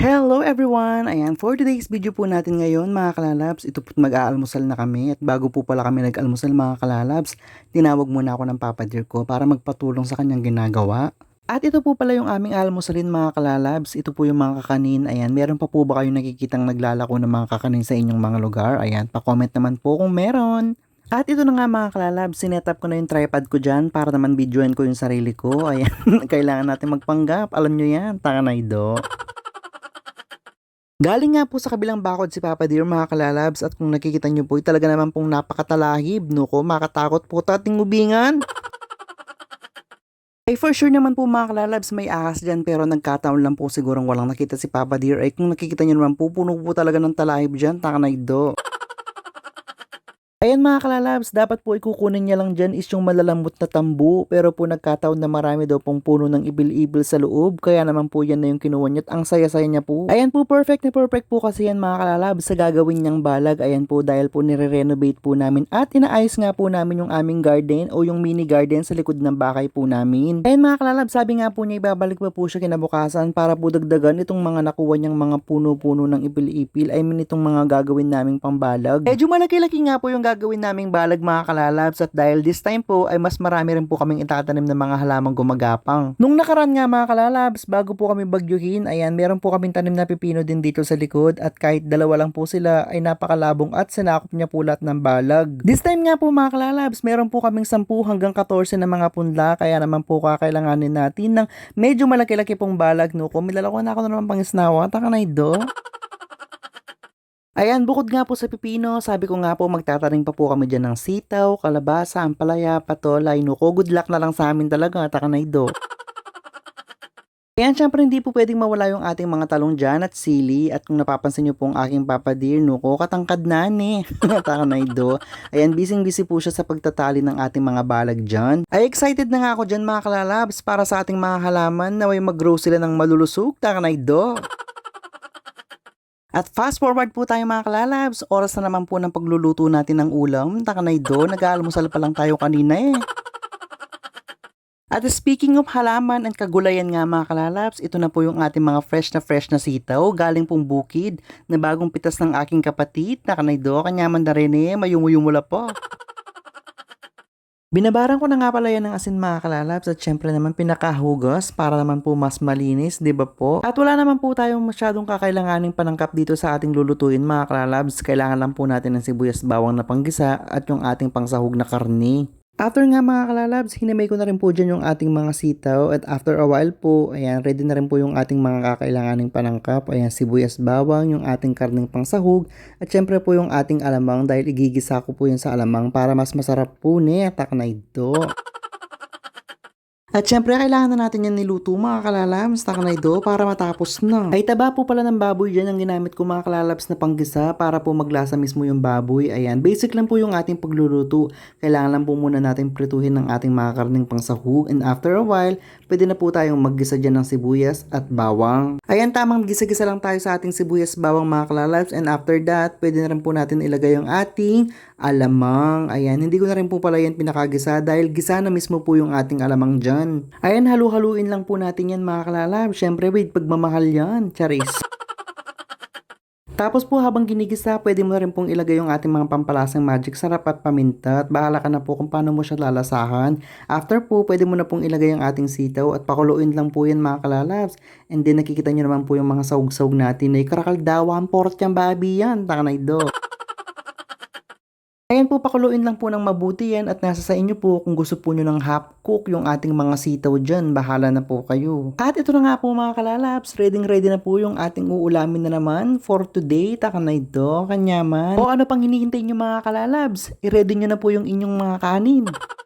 Hello everyone! Ayan, for today's video po natin ngayon mga kalalabs, ito po mag-aalmusal na kami at bago po pala kami nag-almusal mga kalalabs, tinawag muna ako ng papadir ko para magpatulong sa kanyang ginagawa. At ito po pala yung aming almusalin mga kalalabs, ito po yung mga kakanin, ayan, meron pa po ba kayong nakikitang naglalako ng mga kakanin sa inyong mga lugar? Ayan, pa-comment naman po kung meron. At ito na nga mga kalalab, sinetup ko na yung tripod ko dyan para naman videoan ko yung sarili ko. Ayan, kailangan natin magpanggap. Alam nyo yan, takanaydo. Galing nga po sa kabilang bakod si Papa Dear mga kalalabs at kung nakikita nyo po, talaga naman pong napakatalahib, no ko, makatakot po tating ubingan. Ay for sure naman po mga kalalabs may ahas dyan pero nagkataon lang po sigurong walang nakita si Papa Dear ay kung nakikita nyo naman po puno po talaga ng talahib dyan, takanaydo. Ayan mga kalalabs, dapat po ikukunin niya lang dyan is yung malalambot na tambu pero po nagkataon na marami daw pong puno ng ibil-ibil sa loob kaya naman po yan na yung kinuha niya at ang saya-saya niya po. Ayan po perfect na perfect po kasi yan mga kalalabs sa gagawin niyang balag. Ayan po dahil po nire-renovate po namin at inaayos nga po namin yung aming garden o yung mini garden sa likod ng bakay po namin. Ayan mga kalalabs, sabi nga po niya ibabalik pa po siya kinabukasan para po dagdagan itong mga nakuha niyang mga puno-puno ng ipil-ipil I mean itong mga gagawin naming pambalag. Medyo malaki-laki nga po yung gagawin naming balag mga kalalabs at dahil this time po ay mas marami rin po kaming itatanim ng mga halamang gumagapang. Nung nakaraan nga mga kalalabs, bago po kami bagyuhin, ayan, meron po kaming tanim na pipino din dito sa likod at kahit dalawa lang po sila ay napakalabong at sinakop niya po lahat ng balag. This time nga po mga kalalabs, meron po kaming 10 hanggang 14 na mga punla kaya naman po kakailanganin natin ng medyo malaki-laki pong balag no. Kung milalako na ako na naman pangisnawa, taka na ito. Ayan, bukod nga po sa pipino, sabi ko nga po magtatanim pa po kami dyan ng sitaw, kalabasa, ampalaya, patolay, nuko. Good luck na lang sa amin talaga, takanaydo. Ayan, syempre hindi po pwedeng mawala yung ating mga talong dyan at sili. At kung napapansin nyo po ang aking papadir, nuko, katangkad na ni. takanaydo. Ayan, busy-busy po siya sa pagtatali ng ating mga balag dyan. Ay, excited na nga ako dyan mga kalalabs para sa ating mga halaman na may mag-grow sila ng malulusog, takanaydo. At fast forward po tayo mga kalalabs, oras na naman po ng pagluluto natin ng ulam. Takanay do, nag-aalmusal pa lang tayo kanina eh. At speaking of halaman and kagulayan nga mga kalalabs, ito na po yung ating mga fresh na fresh na sitaw, galing pong bukid, na bagong pitas ng aking kapatid, takanay do, kanyaman na rin eh, mayumuyumula po. Binabaran ko na nga pala yan ng asin mga kalalabs at syempre naman pinakahugas para naman po mas malinis, di ba po? At wala naman po tayong masyadong kakailanganing panangkap dito sa ating lulutuin mga kalalabs. Kailangan lang po natin ng sibuyas bawang na panggisa at yung ating pangsahog na karni. After nga mga kalalabs, hinimay ko na rin po dyan yung ating mga sitaw at after a while po, ayan, ready na rin po yung ating mga kakailanganing panangkap. Ayan, sibuyas bawang, yung ating karning pangsahog at syempre po yung ating alamang dahil igigisa ko po yun sa alamang para mas masarap po netak na ito. At syempre, kailangan na natin yan niluto mga kalalabs, takanaydo, para matapos na. Ay taba po pala ng baboy dyan ang ginamit ko mga kalalabs na panggisa para po maglasa mismo yung baboy. Ayan, basic lang po yung ating pagluluto. Kailangan lang po muna natin prituhin ng ating mga karning pangsahog and after a while, pwede na po tayong maggisa dyan ng sibuyas at bawang. Ayan, tamang gisa-gisa lang tayo sa ating sibuyas bawang mga kalalabs and after that, pwede na rin po natin ilagay yung ating alamang. Ayan, hindi ko na rin po pala yan pinakagisa dahil gisa na mismo po yung ating alamang dyan. Ayan, halu-haluin lang po natin yan mga kalalab. Siyempre, wait, pagmamahal yan. Charis. Tapos po habang ginigisa, pwede mo na rin pong ilagay yung ating mga pampalasang magic sarap at paminta at bahala ka na po kung paano mo siya lalasahan. After po, pwede mo na pong ilagay yung ating sitaw at pakuluin lang po yan mga kalalabs. And then nakikita nyo naman po yung mga sawg-sawg natin ay karakaldawa ang porot yung babi yan. Takanay do. Ayan po, pakuluin lang po ng mabuti yan at nasa sa inyo po kung gusto po nyo ng half cook yung ating mga sitaw dyan. Bahala na po kayo. At ito na nga po mga kalalabs, ready ready na po yung ating uulamin na naman for today. Taka na ito, kanyaman. O ano pang hinihintay nyo mga kalalabs? I-ready nyo na po yung inyong mga kanin.